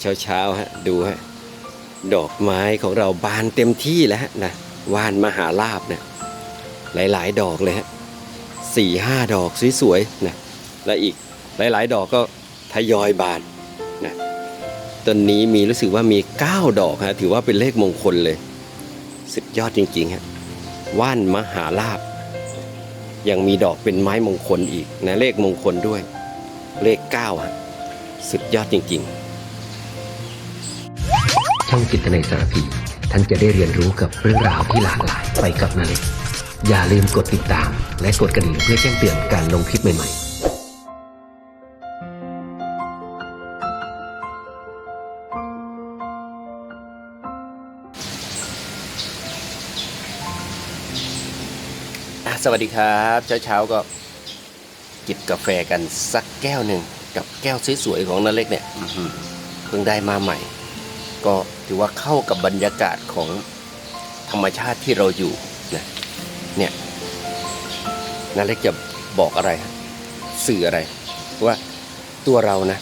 เช้าเช้าๆฮะดูฮะดอกไม้ของเราบานเต็มที่แล้วฮะนะวานมหาลาบเนี่ยหลายๆ ดอกเลยฮะสี่ห้าดอกสวยๆนะและอีกหลายๆ ดอกก็ทยอยบานนะต้นนี้มีรู้สึกว่ามี 9 ดอกฮะถือว่าเป็นเลขมงคลเลย สุดยอดจริงๆฮะว่านมหาลาบ ยังมีดอกเป็นไม้มงคลอีกนะเลขมงคลด้วย เลข9ฮะสุดยอดจริงๆ ช่องจิตในสารพี ท่านจะได้เรียนรู้กับเรื่องราวที่หลากหลายไปกับนาเล็กอย่าลืมกดติดตาม และกดกระดิ่งเพื่อแจ้งเตือนการลงคลิปใหม่ๆสวัสดีครับเช้าเช้าๆก็จิบกาแฟกันสักแก้วหนึ่งกับแก้วสวยๆของนาเล็กเนี่ยเพิ่งได้มาใหม่ ก็ถือว่าเข้ากับบรรยากาศของธรรมชาติที่เราอยู่นะเนี่ยนาเล็กจะบอกอะไร สื่ออะไร ว่าตัวเรานะ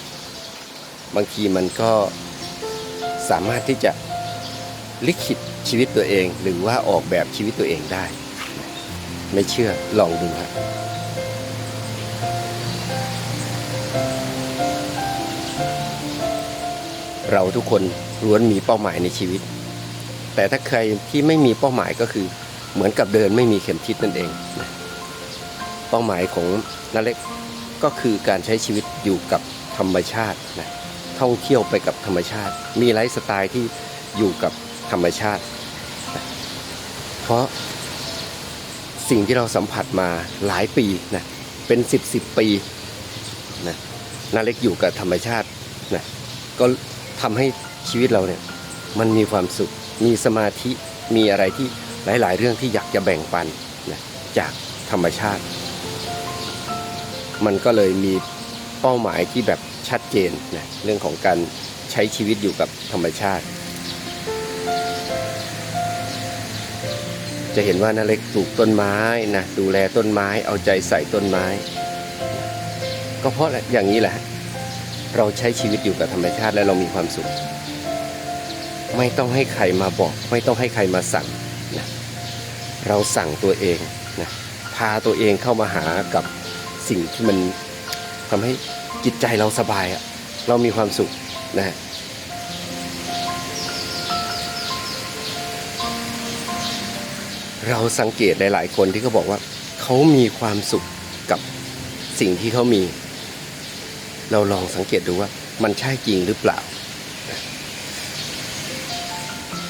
บางทีมันก็สามารถที่จะลิขิตชีวิตตัวเอง หรือว่าออกแบบชีวิตตัวเองได้ ไม่เชื่อลองดูครับเราทุกคน ล้วนมีเป้าหมายในชีวิต แต่ถ้าใครที่ไม่มีเป้าหมายก็คือเหมือนกับเดินไม่มีเข็มทิศนั่นเอง เป้าหมายของนาเล็กก็คือการใช้ชีวิตอยู่กับธรรมชาตินะท่องเที่ยวไปกับธรรมชาติ มีไลฟ์สไตล์ที่อยู่กับธรรมชาติ เพราะสิ่งที่เราสัมผัสมาหลายปีนะเป็นสิบสิบปีนะนาเล็กอยู่กับธรรมชาตินะก็ทำให้ ชีวิตเราเนี่ยมันมีความสุข มีสมาธิมีอะไรที่หลาย ๆ เรื่องที่อยากจะแบ่งปันนะจากธรรมชาติ มันก็เลยมีเป้าหมายที่แบบชัดเจนนะเรื่องของการใช้ชีวิตอยู่กับธรรมชาติ จะเห็นว่านาเล็กปลูกต้นไม้นะดูแลต้นไม้เอาใจใส่ต้นไม้ ก็เพราะอย่างนี้แหละ เราใช้ชีวิตอยู่กับธรรมชาติและเรามีความสุข ไม่ต้องให้ใครมาบอก ไม่ต้องให้ใครมาสั่งนะเราสั่งตัวเองนะพาตัวเองเข้ามาหากับสิ่งที่มันทำให้จิตใจเราสบายอะเรามีความสุขนะฮะเราสังเกตหลายๆคนที่เขาบอกว่าเขามีความสุขกับสิ่งที่เขามี เราลองสังเกตดูว่ามันใช่จริงหรือเปล่า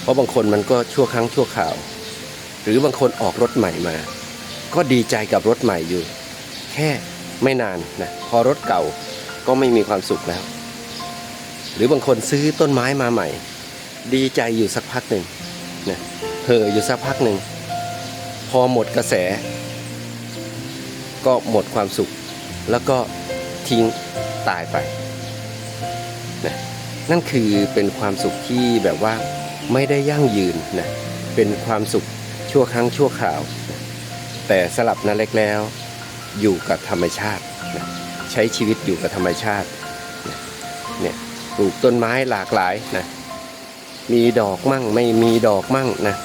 เพราะบางคนมันก็ชั่วครั้งชั่วคราว หรือบางคนออกรถใหม่มา ก็ดีใจกับรถใหม่อยู่ แค่ไม่นานนะพอรถเก่าก็ไม่มีความสุขแล้ว หรือบางคนซื้อต้นไม้มาใหม่ ดีใจอยู่สักพักหนึ่งนะเห่ออยู่สักพักหนึ่ง พอหมดกระแส ก็หมดความสุข แล้วก็ทิ้งตายไปนะนั่นคือเป็นความสุขที่แบบว่า ไม่ได้ยั่งยืนนะเป็นความสุขชั่วครั้งชั่วคราวนะแต่สลับนาเล็กแล้ว อยู่กับธรรมชาตินะใช้ชีวิตอยู่กับธรรมชาตินะเนี่ยปลูกต้นไม้หลากหลายนะมีดอกมั่งไม่มีดอกมั่งนะ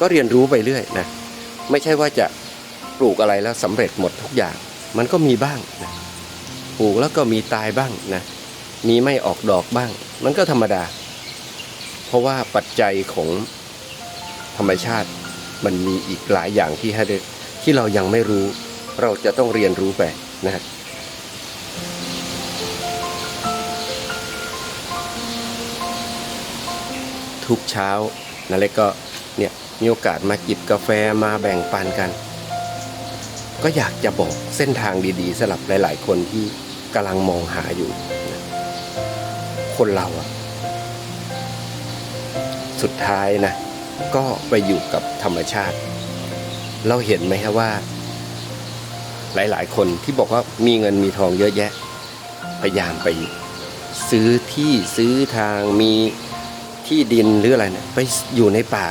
ก็เรียนรู้ไปเรื่อยนะไม่ใช่ว่าจะปลูกอะไรแล้วสำเร็จหมดทุกอย่าง มันก็มีบ้างนะปลูกแล้วก็มีตายบ้างนะมีไม่ออกดอกบ้าง มันก็ธรรมดา เพราะว่าปัจจัยของธรรมชาติมันมีอีกหลายอย่างที่ให้ที่เรายังไม่รู้ เราจะต้องเรียนรู้ไปนะฮะทุกเช้านาเล็กก็เนี่ยมีโอกาสมาจิบกาแฟมาแบ่งปันกัน ก็อยากจะบอกเส้นทางดีๆสำหรับหลาย ๆ คนที่กำลังมองหาอยู่ คนเราอะ สุดท้ายนะ ก็ไปอยู่กับธรรมชาติ เราเห็นไหมครับว่า หลายๆ คนที่บอกว่ามีเงินมีทองเยอะแยะ พยายามไปซื้อที่ซื้อทางมีที่ดินหรืออะไรนะไปอยู่ในป่า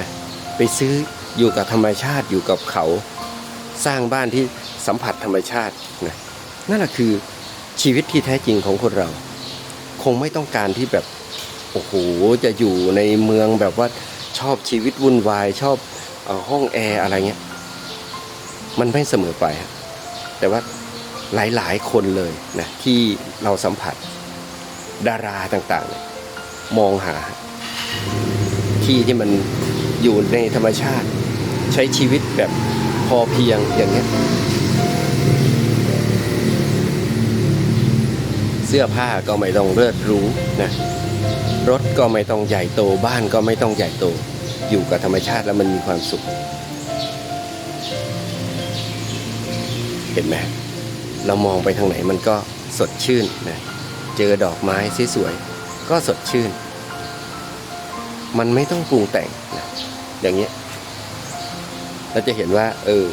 นะไปซื้ออยู่กับธรรมชาติอยู่กับเขาสร้างบ้านที่สัมผัสธรรมชาตินะนั่นแหละคือชีวิตที่แท้จริงของคนเรา คงไม่ต้องการที่แบบ โอ้โหจะอยู่ในเมืองแบบว่าชอบชีวิตวุ่นวาย ชอบอห้องแอร์อะไรเงี้ยมันไม่เสมอไป แต่ว่าหลายๆคนเลยนะที่เราสัมผัสดาราต่างๆ มองหา ที่ที่มันอยู่ในธรรมชาติ ใช้ชีวิตแบบพอเพียงอย่างเงี้ยเสื้อผ้าก็ไม่ต้องเลิศรูนะ รถก็ไม่ต้องใหญ่โตบ้านก็ไม่ต้องใหญ่โต อยู่กับธรรมชาติแล้วมันมีความสุข เห็นไหมเรามองไปทางไหนมันก็สดชื่นนะเจอดอกไม้สวยๆก็สดชื่น มันไม่ต้องปรุงแต่งนะอย่างเงี้ยเราจะเห็นว่า เออ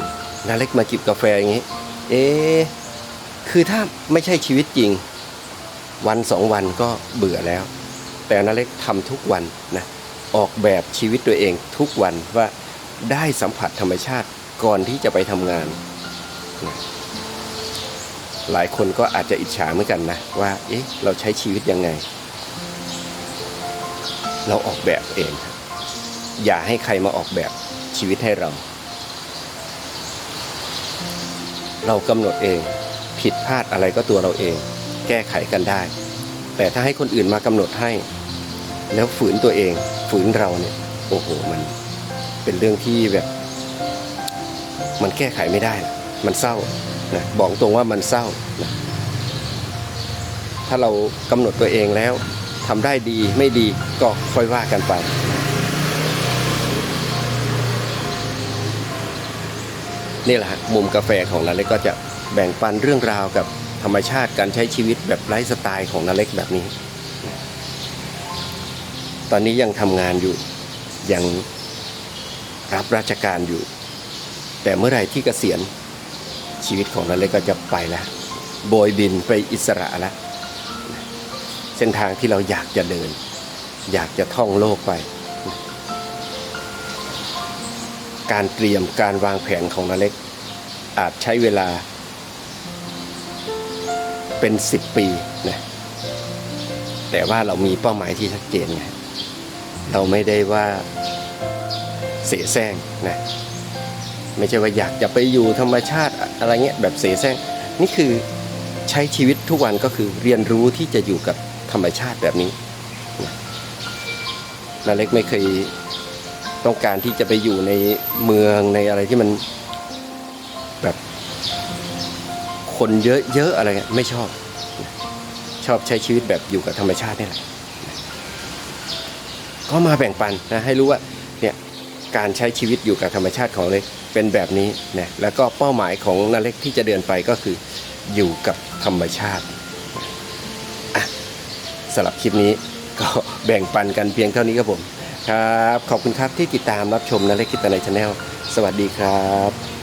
นาเล็กมาจิบกาแฟอย่างงี้ เอ๊คือถ้าไม่ใช่ชีวิตจริง วันสองวันก็เบื่อแล้ว แต่นาเล็กทำทุกวันนะออกแบบชีวิตตัวเองทุกวันว่าได้สัมผัสธรรมชาติก่อนที่จะไปทำงานนะหลายคนก็อาจจะอิจฉาเหมือนกันนะว่าเอ๊ะเราใช้ชีวิตยังไง เราออกแบบเอง อย่าให้ใครมาออกแบบชีวิตให้เรา เรากำหนดเองผิดพลาดอะไรก็ตัวเราเอง แก้ไขกันได้ แต่ถ้าให้คนอื่นมากำหนดให้ แล้วฝืนตัวเอง ฝืนเราเนี่ย โอ้โห มันเป็นเรื่องที่แบบ มันแก้ไขไม่ได้นะมันเศร้านะบอกตรงว่ามันเศร้านะถ้าเรากำหนดตัวเองแล้วทำได้ดีไม่ดีก็ค่อยว่ากันไป นี่แหละมุมกาแฟของนาเล็กก็จะแบ่งปันเรื่องราวกับธรรมชาติการใช้ชีวิตแบบไร้สไตล์ของนาเล็กแบบนี้ ตอนนี้ยังทำงานอยู่ ยังรับราชการอยู่ แต่เมื่อไหร่ที่เกษียณชีวิตของนาเล็กก็จะไปแล้วโบยบินไปอิสระแล้วเส้นทางที่เราอยากจะเดิน อยากจะท่องโลกไป การเตรียมการวางแผนของนาเล็ก อาจใช้เวลา เป็นสิบปีนะแต่ว่าเรามีเป้าหมายที่ชัดเจนไง เราไม่ได้ว่าเสแสร้งนะไม่ใช่ว่าอยากจะไปอยู่ธรรมชาติอะไรเงี้ยแบบเสแสร้งนี่คือใช้ชีวิตทุกวันก็คือเรียนรู้ที่จะอยู่กับธรรมชาติแบบนี้นะนาเล็กไม่เคยต้องการที่จะไปอยู่ในเมืองในอะไรที่มันแบบคนเยอะๆอะไรไม่ชอบ ชอบใช้ชีวิตแบบอยู่กับธรรมชาตินี่แหละ ก็มาแบ่งปันนะให้รู้ว่าเนี่ยการใช้ชีวิตอยู่กับธรรมชาติของเล็กเป็นแบบนี้นะแล้วก็เป้าหมายของนาเล็กที่จะเดินไปก็คืออยู่กับธรรมชาติอะสำหรับคลิปนี้ก็แบ่งปันกันเพียงเท่านี้ครับผมครับ ขอบคุณครับที่ติดตามรับชมนะเล็กกิตในชาแนลสวัสดีครับ